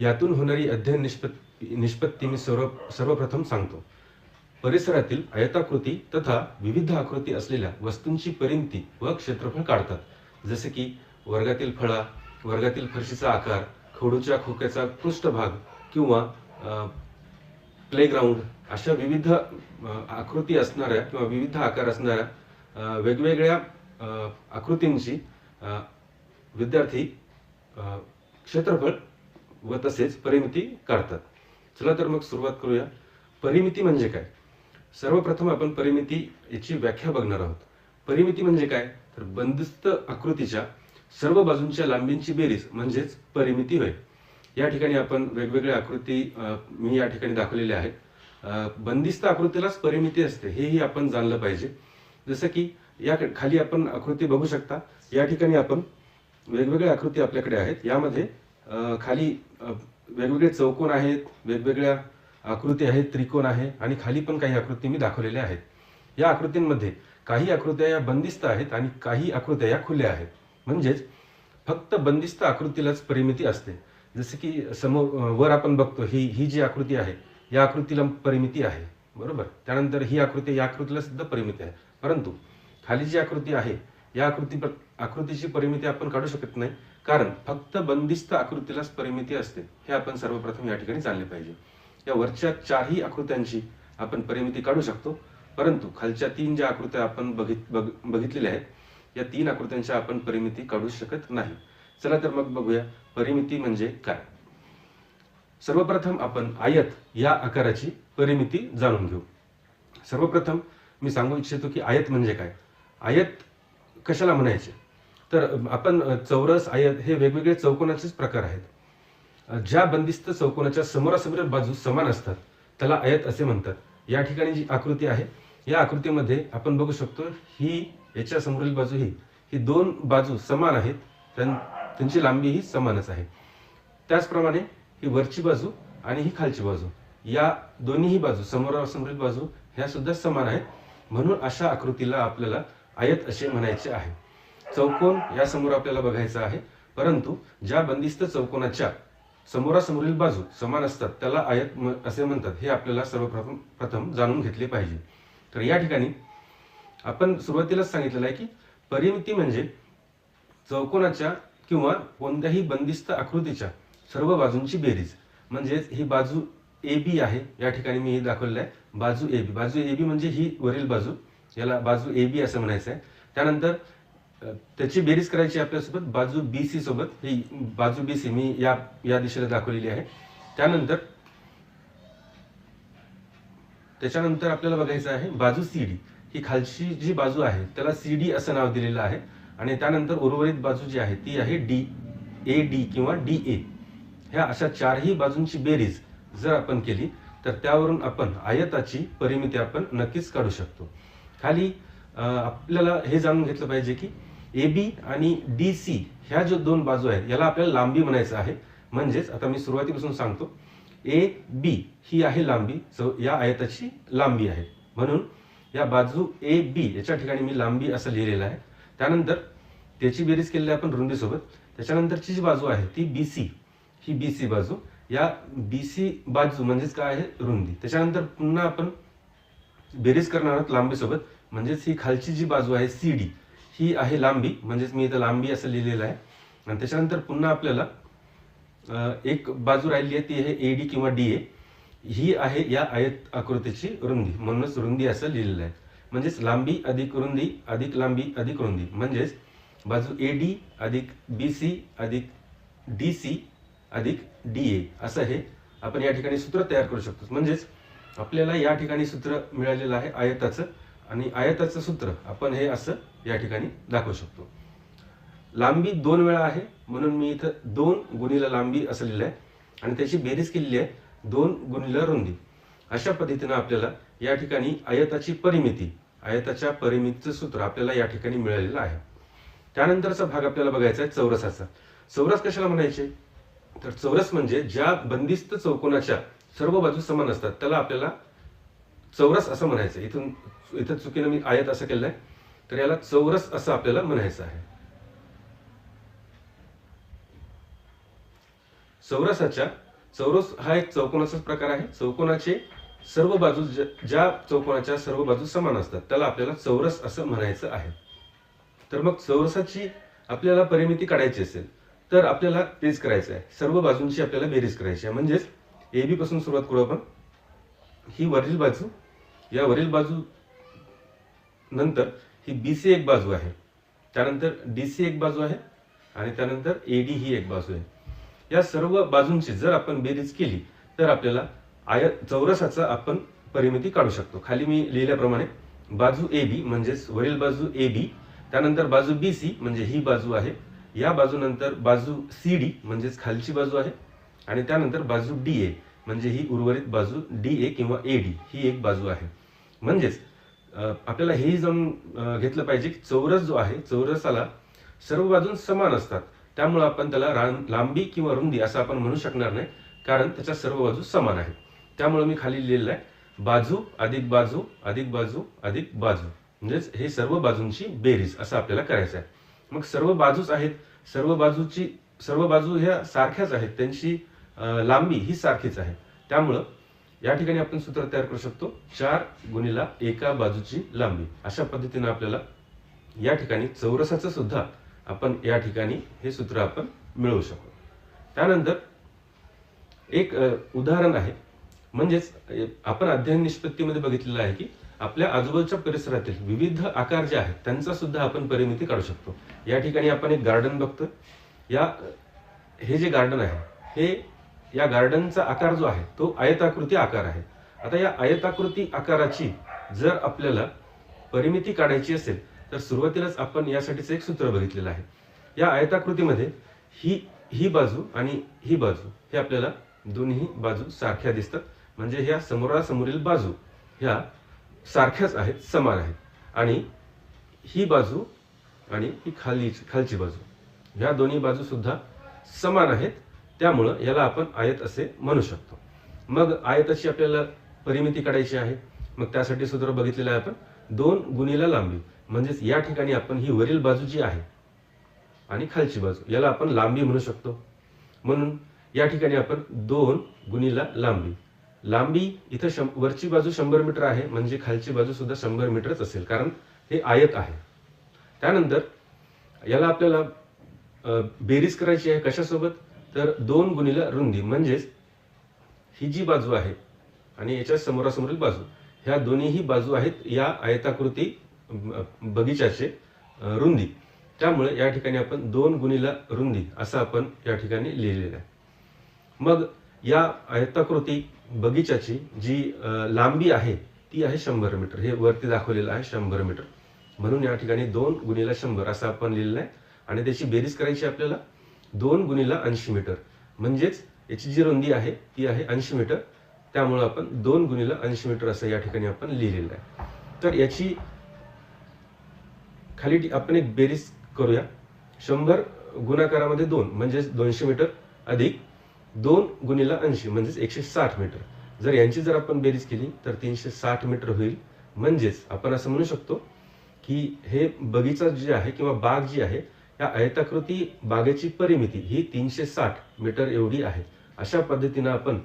यातून होणारी अध्ययन निष्पत्ती निष्पत्ती मी सर्व सर्वप्रथम सांगतो. परिसरातील आयताकृती तथा विविध आकृती असलेल्या वस्तूंची परिमिती व क्षेत्रफळ काढतात. जसे की वर्गातील फळा वर्गातील फरशीचा आकार खडूच्या खोक्याचा पृष्ठभाग किंवा प्लेग्राऊंड अशा विविध आकृती असणाऱ्या किंवा विविध आकार असणाऱ्या वेगवेगळ्या आकृतींची विद्यार्थी क्षेत्रफळ व तसेच परिमिती काढतात. चला तर मग सुरुवात करूया. परिमिती म्हणजे काय? सर्वप्रथम आपण परिमिती याची व्याख्या बघणार आहोत. परिमिती म्हणजे काय? तर बंदिस्त आकृतीच्या सर्व बाजूंच्या लांबींची बेरीज म्हणजेच परिमिती होय. या ठिकाणी आपण वेगवेगळ्या आकृती मी या ठिकाणी दाखवलेल्या आहेत. बंदिस्त आकृतीलाच परिमिती असते हेही आपण जाणलं पाहिजे. जसं की या खाली आपण आकृती बघू शकता. या ठिकाणी आपण वेगवेगळ्या आकृती आपल्याकडे आहेत. यामध्ये खाली वेगवेगळे चौकोन आहेत वेगवेगळ्या आकृती आहेत त्रिकोण आहे आणि खाली पण काही आकृती मी दाखवलेल्या आहेत. या आकृतींमध्ये काही आकृत्या या बंदिस्त आहेत आणि काही आकृत्या या खुल्या आहेत. म्हणजेच फक्त बंदिस्त आकृतीलाच परिमिती असते. जसे की समोर वर आपण बघतो ही ही जी आकृती आहे या आकृतीला परिमिती आहे. बरोबर? त्यानंतर ही आकृती या आकृतीला सुद्धा परिमिती आहे. परंतु खाली जी आकृती आहे या आकृती आकृतीची परिमिती आपण काढू शकत नाही. कारण फक्त बंदिस्त आकृतीलाच परिमिती असते. हे आपण सर्वप्रथम या ठिकाणी जाणले पाहिजे. या वरच्या चारही आकृत्यांची आपण परिमिती काढू शकतो. परंतु खालच्या तीन ज्या आकृत्या आपण बघित बघ- बघितलेल्या आहेत या तीन आकृत्यांच्या आपण परिमिती काढू शकत नाही. चला तर मग बघूया परिमिती म्हणजे काय. सर्वप्रथम आपण आयत या आकाराची परिमिती जाणून घेऊ. सर्वप्रथम मी सांगू इच्छितो की आयत म्हणजे काय? आयत कशाला म्हणायचे? तर आपण चौरस आयत हे वेगवेगळे चौकोनाचेच प्रकार आहेत. ज्या बंदिस्त चौकोनाच्या समोरासमोर बाजू समान असतात त्याला आयत असे म्हणतात. या ठिकाणी जी आकृती आहे या आकृतीमध्ये आपण बघू शकतो ही याच्या समोरील बाजू ही ही दोन बाजू समान आहेत त्यां- त्यांची लांबी ही समानच आहे. त्याचप्रमाणे ही वरची बाजू आणि ही खालची बाजू या दोन्हीही बाजू समोरासमोरील बाजू ह्या सुद्धा समान आहेत. म्हणून अशा आकृतीला आपल्याला आयत असे म्हणायचे आहे. चौकोन या समोर आपल्याला बघायचा आहे. परंतु ज्या बंदिस्त चौकोनाच्या समोरासमोरील बाजू समान असतात त्याला आयत असे म्हणतात. हे आपल्याला सर्वप्रथम प्रथम जाणून घेतले पाहिजे. तर या ठिकाणी आपण सुरुवातीलाच सांगितलेलं आहे की परिमिती म्हणजे चौकोनाच्या किंवा कोणत्याही बंदिस्त आकृतीच्या सर्व बाजूंची बेरीज. म्हणजेच ही बाजू ए बी आहे. या ठिकाणी मी हे दाखवलेलं आहे. बाजू ए बी. बाजू ए बी म्हणजे ही वरील बाजू. याला बाजू ए बी असं म्हणायचं आहे त्यानंतर त्याची बेरीज करायची आपल्यासोबत. बाजू बी सी सोबत. ही बाजू बी सी मी या या दिशेला दाखवलेली आहे. त्यानंतर त्याच्यानंतर आपल्याला बघायचं आहे बाजू सी डी ही खालची जी बाजू आहे त्याला सी डी असं नाव दिलेलं आहे. आणि त्यानंतर उर्वरित बाजू जी आहे ती आहे डी ए डी किंवा डी ए ह्या अशा चारही बाजूंची बेरीज जर आपण केली तर त्यावरून आपण आयताची परिमिती आपण नक्कीच काढू शकतो. खाली आपल्याला हे जाणून घेतलं पाहिजे की ए बी आणि डी सी ह्या जो दोन बाजू आहेत याला आपल्याला लांबी म्हणायचं आहे. म्हणजेच आता मी सुरुवातीपासून सांगतो ए बी ही आहे लांबी सो या आयताची लांबी आहे. म्हणून या बाजू ए बी याच्या ठिकाणी मी लांबी असं लिहिलेलं आहे. त्यानंतर त्याची बेरीज केलेली आहे आपण रुंदीसोबत. त्याच्यानंतरची जी बाजू आहे ती बी सी ही बी सी बाजू. या बी सी बाजू म्हणजेच काय आहे? रुंदी. त्याच्यानंतर पुन्हा आपण बेरीज करणार आहोत लांबीसोबत. म्हणजेच ही खालची जी बाजू आहे सी डी ही आहे लांबी म्हणजेच मी इथं लांबी असं लिहिलेलं आहे. आणि त्याच्यानंतर पुन्हा आपल्याला एक बाजू राहिली आहे ती आहे ए डी किंवा डी ए ही आहे या आयत आकृतीची रुंदी म्हणूनच रुंदी असं लिहिलेलं आहे. म्हणजेच लांबी अधिक रुंदी अधिक लांबी अधिक रुंदी. म्हणजेच बाजू ए डी अधिक बी सी अधिक डी सी अधिक डी ए असं हे आपण या ठिकाणी सूत्र तयार करू शकतो. म्हणजेच आपल्याला या ठिकाणी सूत्र मिळालेलं आहे आयताचं. आणि आयताचं सूत्र आपण हे असं या ठिकाणी दाखवू शकतो. लांबी दोन वेळा आहे म्हणून मी इथं दोन गुणीला लांबी असं लिहिलं आहे आणि त्याची बेरीज केलेली आहे दोन गुणीला रुंदी. अशा पद्धतीनं आपल्याला या ठिकाणी आयताची परिमिती आयताच्या परिमितीचं सूत्र आपल्याला या ठिकाणी मिळालेलं आहे. त्यानंतरचा भाग आपल्याला बघायचा आहे चौरसाचा. चौरस कशाला म्हणायचे? तर चौरस म्हणजे ज्या बंदिस्त चौकोनाच्या सर्व बाजू समान असतात त्याला आपल्याला चौरस असं म्हणायचं. इथून इथं चुकीनं मी आयत असं केलंय तर याला चौरस असं आपल्याला म्हणायचं आहे. चौरसाच्या चौरस हा एक चौकोनाचाच प्रकार आहे. चौकोनाचे सर्व बाजू ज्या चौकोनाच्या सर्व बाजू समान असतात त्याला आपल्याला चौरस असं म्हणायचं आहे. तर मग चौरसाची आपल्याला परिमिती काढायची असेल तर आपल्याला तेच करायचं आहे सर्व बाजूंची आपल्याला बेरीज करायची आहे. म्हणजेच ए बी पासून सुरुवात करू आपण. ही वरील बाजू या वरील बाजू नंतर ही बी सी एक बाजू आहे. त्यानंतर डी सी एक बाजू आहे आणि त्यानंतर ए डी ही एक बाजू आहे. या सर्व बाजूंची जर आपण बेरीज केली तर आपल्याला आय चौरसाचा आपण परिमिती काढू शकतो. खाली मी लिहिल्याप्रमाणे बाजू ए बी म्हणजेच वरील बाजू ए बी त्यानंतर बाजू बी सी म्हणजे ही बाजू आहे. या बाजूनंतर बाजू सी डी म्हणजेच खालची बाजू आहे आणि त्यानंतर बाजू डी ए म्हणजे ही उर्वरित बाजू डी ए किंवा ए डी ही एक बाजू आहे. म्हणजेच आपल्याला हेही जाणून घेतलं पाहिजे की चौरस जो आहे चौरसाला सर्व बाजून समान असतात. त्यामुळे आपण त्याला रां- लांबी किंवा रुंदी असं आपण म्हणू शकणार नाही कारण त्याच्या सर्व बाजू समान आहेत. त्यामुळे मी खाली लिहिलेलं आहे बाजू अधिक बाजू अधिक बाजू अधिक बाजू. म्हणजेच हे सर्व बाजूंची बेरीज असं आपल्याला करायचं आहे. मग सर्व बाजूच आहेत सर्व बाजूची सर्व बाजू ह्या सारख्याच आहेत त्यांची लांबी ही सारखीच आहे. त्यामुळं या ठिकाणी आपण सूत्र तयार करू शकतो. चार गुणीला एका बाजूची लांबी. अशा पद्धतीने आपल्याला या ठिकाणी चौरसाचं सुद्धा आपण या ठिकाणी हे सूत्र आपण मिळवू शकतो. त्यानंतर एक उदाहरण आहे. म्हणजेच आपण अध्ययन निष्पत्तीमध्ये बघितलेलं आहे की आपल्या आजूबाजूच्या परिसरातील विविध आकार जे आहेत त्यांचा सुद्धा आपण परिमिती काढू शकतो. या ठिकाणी आपण एक गार्डन बघतो या हे जे गार्डन आहे हे या गार्डनचा आकार जो आहे तो आयताकृती आकार आहे. आता या आयताकृती आकाराची जर आपल्याला परिमिती काढायची असेल तर सुरुवातीलाच आपण यासाठीच एक सूत्र बघितलेलं आहे. या आयताकृतीमध्ये ही ही बाजू आणि ही बाजू हे आपल्याला दोन्ही बाजू सारख्या दिसतात. म्हणजे ह्या समोरासमोरील बाजू ह्या सारख्याच आहेत समान आहेत. आणि ही बाजू आणि ही खाली खालची बाजू. ह्या दोन्ही बाजूसुद्धा समान आहेत. त्यामुळं याला आपण आयत असे म्हणू शकतो. मग आयताची आपल्याला परिमिती काढायची आहे. मग त्यासाठी सूत्र बघितलेलं आहे आपण. दोन गुणीला लांबी. म्हणजेच या ठिकाणी आपण ही वरील बाजू जी आहे आणि खालची बाजू याला आपण लांबी म्हणू शकतो. म्हणून या ठिकाणी आपण दोन गुणीला लांबी. लांबी इथं शं वरची बाजू शंभर मीटर आहे. म्हणजे खालची बाजू सुद्धा शंभर मीटरच असेल. कारण हे आयत आहे. त्यानंतर याला आपल्याला बेरीज करायची आहे कशासोबत? तर दोन गुणीला रुंदी म्हणजेच ही जी बाजू आहे आणि याच्या समोरासमोरील बाजू ह्या दोन्हीही बाजू आहेत या आयताकृती बगीचाचे रुंदी. त्यामुळे या ठिकाणी आपण दोन गुणीला रुंदी असं आपण या ठिकाणी लिहिलेलं आहे. मग या आयताकृती बगीचाची जी लांबी आहे ती आहे शंभर मीटर. हे वरती दाखवलेलं आहे शंभर मीटर. म्हणून या ठिकाणी दोन गुणीला शंभर असं आपण लिहिलेलं आहे. आणि त्याची बेरीज करायची आपल्याला? दोन गुणीला ऐंशी मीटर. म्हणजेच याची जी रुंदी आहे ती आहे ऐंशी मीटर. त्यामुळं आपण दोन गुणीला ऐंशी मीटर असं या ठिकाणी आपण लिहिलेलं आहे. तर याची खाली आपण एक बेरीज करूया. शंभर गुणाकारामध्ये दोन म्हणजेच दोनशे मीटर अधिक दोन गुणीला ऐंशी म्हणजेच एकशे साठ मीटर. जर यांची जर आपण बेरीज केली तर तीनशे साठ मीटर होईल. म्हणजेच आपण असं म्हणू शकतो की हे बगीचा जे आहे किंवा बाग जी आहे या आयताकृती बागेची परिमिती ही तीनशे साठ मीटर एवढी आहे. अशा पद्धतीनं आपण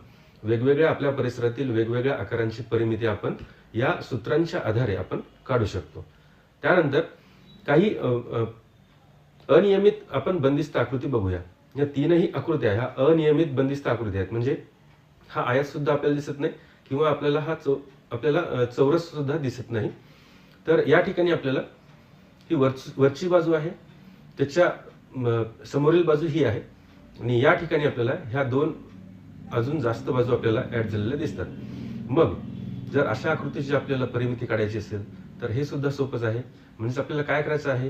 वेगवेगळ्या आपल्या परिसरातील वेगवेगळ्या आकारांची परिमिती आपण या सूत्रांच्या आधारे आपण काढू शकतो. त्यानंतर काही अनियमित आपण बंदिस्त आकृती बघूया. या तीनही आकृत्या ह्या अनियमित बंदिस्त आकृती आहेत. म्हणजे हा आयत सुद्धा आपल्याला दिसत नाही किंवा आपल्याला हा चौ आपल्याला चौरस सुद्धा दिसत नाही. तर या ठिकाणी आपल्याला ही वरची वरची बाजू आहे. त्याच्या समोरील बाजू ही आहे. आणि या ठिकाणी आपल्याला ह्या दोन अजून जास्त बाजू आपल्याला ऍड झालेल्या दिसतात. मग जर अशा आकृतीची आपल्याला परिमिती काढायची असेल तर हे सुद्धा सोपंच आहे. म्हणजे आपल्याला काय करायचं आहे?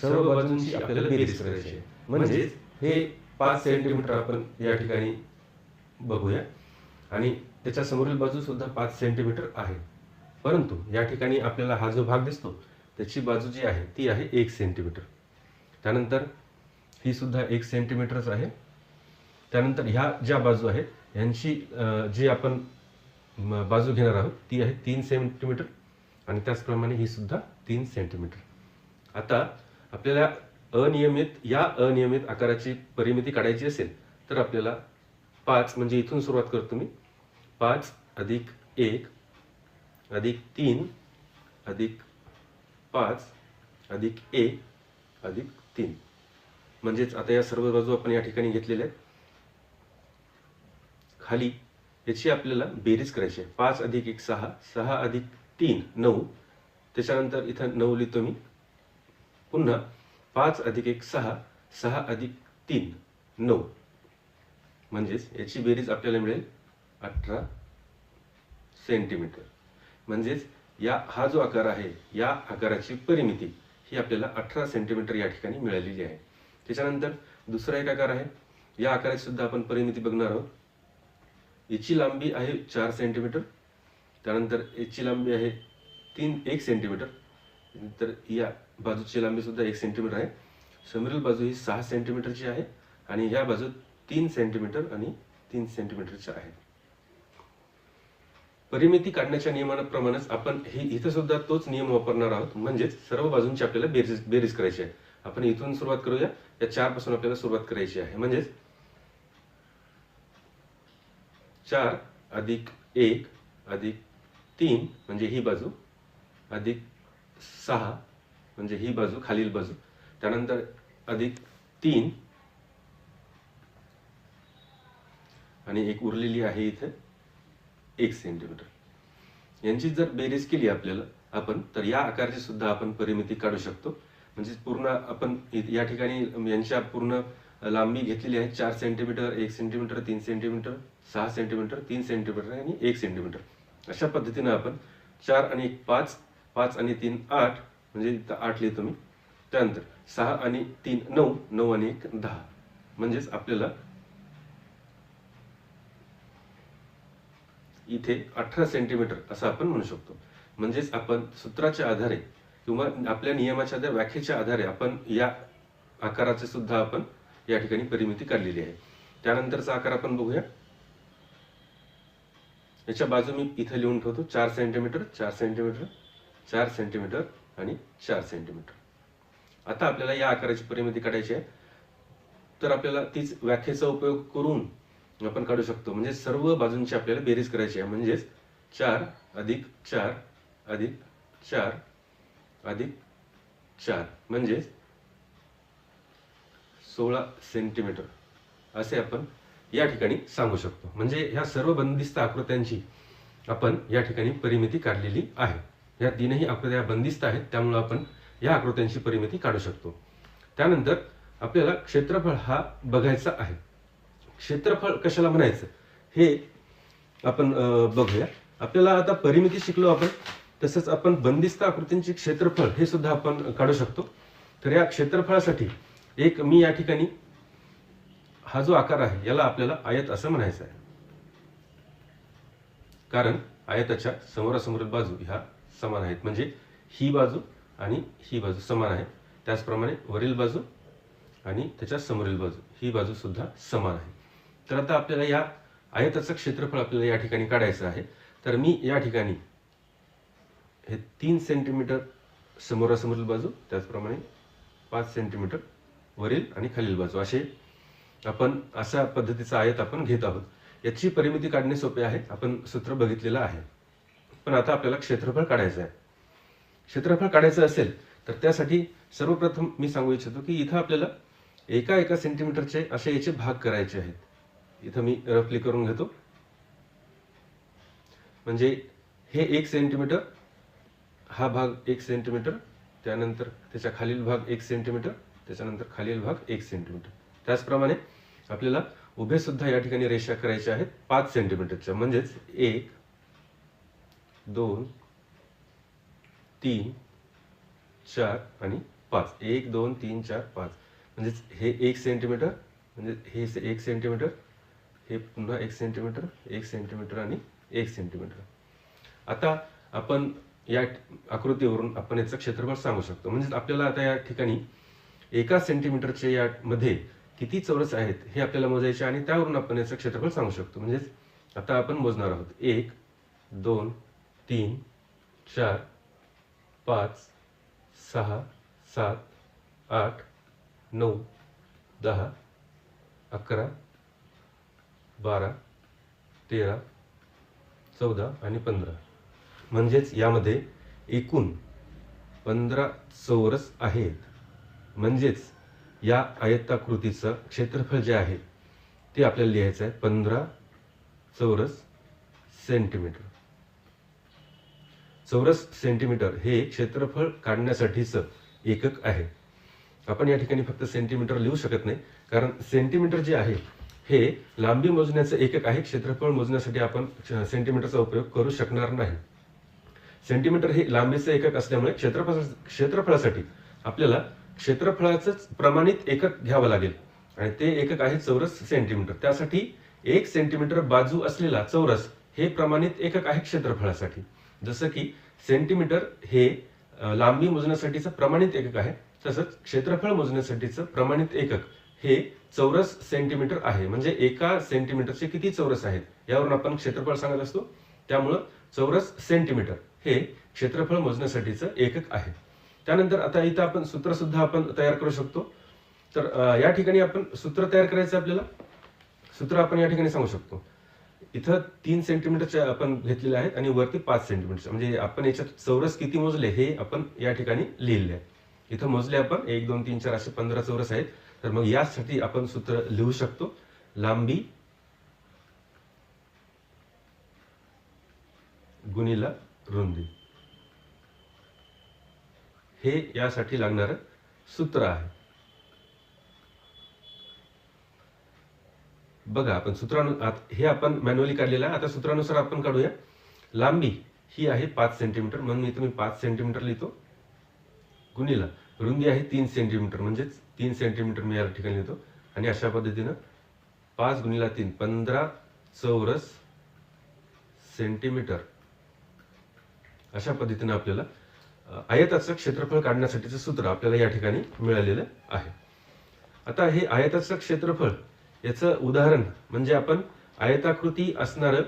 सर्व बाजूंची आपल्याला बेरीज करायची आहे. म्हणजेच हे पाच सेंटीमीटर आपण या ठिकाणी बघूया. आणि त्याच्या समोरील बाजू सुद्धा पाच सेंटीमीटर आहे. परंतु या ठिकाणी आपल्याला हा जो भाग दिसतो त्याची बाजू जी आहे ती आहे एक सेंटीमीटर त्यानंतर ही सुद्धा एक सेंटीमीटरच आहे. त्यानंतर ह्या ज्या बाजू आहेत ह्यांची जी आपण म, बाजू घेणार आहोत ती आहे तीन सेंटीमीटर आणि त्याचप्रमाणे ही सुद्धा तीन सेंटीमीटर आता आपल्याला अनियमित या अनियमित आकाराची परिमिती काढायची असेल तर आपल्याला पाच म्हणजे इथून सुरुवात करतो मी पाच अधिक एक अधिक तीन अधिक पाच अधिक एक अधिक तीन. म्हणजेच आता या सर्व बाजू आपण या ठिकाणी घेतलेल्या आहेत. खाली याची आपल्याला बेरीज करायची आहे. पाच अधिक एक सहा सहा अधिक तीन नऊ. त्याच्यानंतर इथं नऊ लिहितो मी. पुन्हा पाच अधिक एक सहा सहा अधिक तीन नऊ. म्हणजेच याची बेरीज आपल्याला मिळेल अठरा सेंटीमीटर. म्हणजेच या हा जो आकार आहे या आकाराची परिमिती. ही आपल्याला अठरा सेंटीमीटर या ठिकाणी मिळालेली आहे. त्याच्यानंतर दुसरा एक आकार आहे. या आकाराची सुद्धा आपण परिमिती बघणार आहोत. याची लांबी आहे चार सेंटीमीटर त्यानंतर याची लांबी आहे तीन एक सेंटीमीटर तर या बाजूची लांबी सुद्धा एक सेंटीमीटर आहे. समोरील बाजू ही सहा सेंटीमीटरची आहे आणि या बाजू तीन सेंटीमीटर आणि तीन सेंटीमीटरच्या आहेत. परिमिती काढण्याच्या नियमाप्रमाणेच आपण हे इथं सुद्धा तोच नियम वापरणार आहोत. म्हणजेच सर्व बाजूंची आपल्याला बेरीज बेरीज करायची आहे. आपण इथून सुरुवात करूया. या चारपासून आपल्याला सुरुवात करायची आहे. म्हणजेच चार अधिक एक अधिक तीन म्हणजे ही बाजू अधिक सहा म्हणजे ही बाजू खालील बाजू. त्यानंतर अधिक तीन आणि एक उरलेली आहे इथे. एक सेंटीमीटर यांची जर बेरीज केली आपल्याला आपण तर या आकारची सुद्धा आपण परिमिती काढू शकतो. म्हणजे पूर्ण आपण या ठिकाणी यांच्या पूर्ण लांबी घेतलेली आहे चार सेंटीमीटर एक सेंटीमीटर तीन सेंटीमीटर सहा सेंटीमीटर तीन सेंटीमीटर आणि एक सेंटीमीटर अशा पद्धतीनं आपण चार आणि एक पाच पाच आणि तीन आठ म्हणजे इथं आठ लिहितो मी त्यानंतर सहा आणि तीन नऊ नऊ आणि एक दहा. म्हणजेच आपल्याला इथे अठरा सेंटीमीटर असं आपण म्हणू शकतो. म्हणजेच आपण सूत्राच्या आधारे किंवा आपल्या नियमाच्या आधारे व्याख्येच्या आधारे आपण या आकाराचे सुद्धा आपण या ठिकाणी परिमिती काढलेली आहे. त्यानंतरचा आकार आपण बघूया. याच्या बाजू मी इथे लिहून ठेवतो. चार सेंटीमीटर चार सेंटीमीटर चार सेंटीमीटर आणि चार सेंटीमीटर आता आपल्याला या आकाराची परिमिती काढायची आहे. तर आपल्याला तीच व्याख्येचा उपयोग करून आपण काढू शकतो. म्हणजे सर्व बाजूंची आपल्याला बेरीज करायची आहे. म्हणजेच चार अधिक चार अधिक चार अधिक चार. म्हणजेच सोळा सेंटीमीटर. असे आपण या ठिकाणी सांगू शकतो. म्हणजे ह्या सर्व बंदिस्त आकृत्यांची आपण या ठिकाणी परिमिती काढलेली आहे. या तीनही आकृत्या बंदिस्त आहेत. त्यामुळे आपण या आकृत्यांची परिमिती काढू शकतो. त्यानंतर आपल्याला क्षेत्रफळ हा बघायचा आहे. क्षेत्रफळ कशाला म्हणायचं? हे आपण बघूया. आपल्याला आता परिमिती शिकलो आपण तसंच आपण बंदिस्त आकृतींचे क्षेत्रफळ हे सुद्धा आपण काढू शकतो. तर या क्षेत्रफळासाठी एक मी या ठिकाणी हा जो आकार आहे याला आपल्याला आयत असं म्हणायचं आहे. कारण आयताच्या समोरासमोरील बाजू ह्या समान आहेत. म्हणजे ही बाजू आणि ही बाजू समान आहे. त्याचप्रमाणे वरील बाजू आणि त्याच्या समोरील बाजू ही बाजू सुद्धा समान आहे. तर आता आपल्याला या आयताचं क्षेत्रफळ आपल्याला या ठिकाणी काढायचं आहे. तर मी या ठिकाणी हे तीन सेंटीमीटर समोरासमोरील बाजू त्याचप्रमाणे पाच सेंटीमीटर वरील आणि खालील बाजू. असे आपण अशा पद्धतीचा आयत आपण घेत आहोत. याची परिमिती काढणे सोपे आहे. आपण सूत्र बघितलेलं आहे. पण आता आपल्याला क्षेत्रफळ काढायचं आहे. क्षेत्रफळ काढायचं असेल तर त्यासाठी सर्वप्रथम मी सांगू इच्छितो की इथं आपल्याला एका एका सेंटीमीटरचे असे याचे भाग करायचे आहेत. इथं मी रफली करून घेतो. म्हणजे हे एक सेंटीमीटर हा भाग एक सेंटीमीटर त्यानंतर त्याच्या खालील भाग एक सेंटीमीटर त्याच्यानंतर खालील भाग एक सेंटीमीटर त्याचप्रमाणे आपल्याला उभे सुद्धा या ठिकाणी रेषा करायच्या आहेत पाच सेंटीमीटरच्या म्हणजेच एक दोन तीन चार आणि पाच. एक दोन तीन चार पाच. म्हणजेच हे एक सेंटीमीटर म्हणजे हे एक सेंटीमीटर हे पुन्हा एक सेंटीमीटर एक सेंटीमीटर आणि एक सेंटीमीटर आता आपण या आकृतीवरून आपण याचं क्षेत्रफळ सांगू शकतो. म्हणजे आपल्याला आता या ठिकाणी एका सेंटीमीटरच्या या मध्ये किती चौरस आहेत हे आपल्याला मोजायचे आणि त्यावरून आपण याचं क्षेत्रफळ सांगू शकतो. म्हणजेच आता आपण मोजणार आहोत. एक दोन तीन चार पाच सहा सात आठ नऊ दहा अकरा बारा तेरा चौदा आणि पंधरा. म्हणजेच यामध्ये एकूण पंधरा चौरस आहेत. म्हणजेच या आयताकृतीचं क्षेत्रफळ जे आहे ते आपल्याला लिहायचं आहे पंधरा चौरस सेंटीमीटर. चौरस सेंटीमीटर हे क्षेत्रफळ काढण्यासाठीचं एकक आहे. आपण या ठिकाणी फक्त सेंटीमीटर लिहू शकत नाही कारण सेंटीमीटर जे आहे हे लांबी मोजण्याचं एकक आहे. क्षेत्रफळ मोजण्यासाठी आपण सेंटीमीटरचा उपयोग करू शकणार नाही. सेंटीमीटर हे लांबीचं एकक असल्यामुळे क्षेत्रफळ क्षेत्रफळासाठी आपल्याला क्षेत्रफळाचंच प्रमाणित एकक घ्यावं लागेल. आणि ते एकक आहे चौरस सेंटीमीटर त्यासाठी एक सेंटीमीटर बाजू असलेला चौरस हे प्रमाणित एकक आहे क्षेत्रफळासाठी. जसं की सेंटीमीटर हे लांबी मोजण्यासाठीचं प्रमाणित एकक आहे तसंच क्षेत्रफळ मोजण्यासाठीचं प्रमाणित एकक हे चौरस सेंटीमीटर आहे. म्हणजे एका सेंटीमीटरचे किती चौरस आहेत? यावरून आपण क्षेत्रफळ सांगत असतो. त्यामुळं चौरस सेंटीमीटर हे क्षेत्रफळ मोजण्यासाठीचं एकक आहे. त्यानंतर आता इथं आपण सूत्र सुद्धा आपण तयार करू शकतो. तर या ठिकाणी आपण सूत्र तयार करायचं आपल्याला? सूत्र आपण या ठिकाणी सांगू शकतो. इथं तीन सेंटीमीटरचे आपण घेतलेले आहेत आणि वरती पाच सेंटीमीटर म्हणजे आपण याच्यात चौरस किती मोजले हे आपण या ठिकाणी लिहिले आहे. इथं मोजले आपण एक दोन तीन चार असे पंधरा चौरस आहेत. तर मग यासाठी आपण सूत्र लिहू शकतो. लांबी गुणिला रुंदी. हे यासाठी लागणारं सूत्र आहे. बघा आपण सूत्रानु हे आपण मॅन्युअली काढलेलं आहे. आता सूत्रानुसार आपण काढूया. लांबी ही आहे पाच सेंटीमीटर म्हणून मी तुम्ही पाच सेंटीमीटर लिहितो. गुणिला. रुंदी आहे तीन सेंटीमीटर. म्हणजेच तीन सेंटीमीटर मी या ठिकाणी लिहितो. आणि अशा पद्धतीनं पाच गुणिला तीन पंधरा चौरस सेंटीमीटर. अशा पद्धतीनं आपल्याला आयताचं क्षेत्रफळ काढण्यासाठीचं सूत्र आपल्याला या ठिकाणी मिळालेलं आहे. आता हे आयताचं क्षेत्रफळ याचं उदाहरण म्हणजे आपण आयताकृती असणारं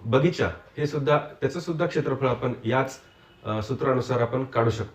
बगीचा हे सुद्धा त्याचं सुद्धा क्षेत्रफळ आपण याच सूत्रानुसार आपण काढू शकतो.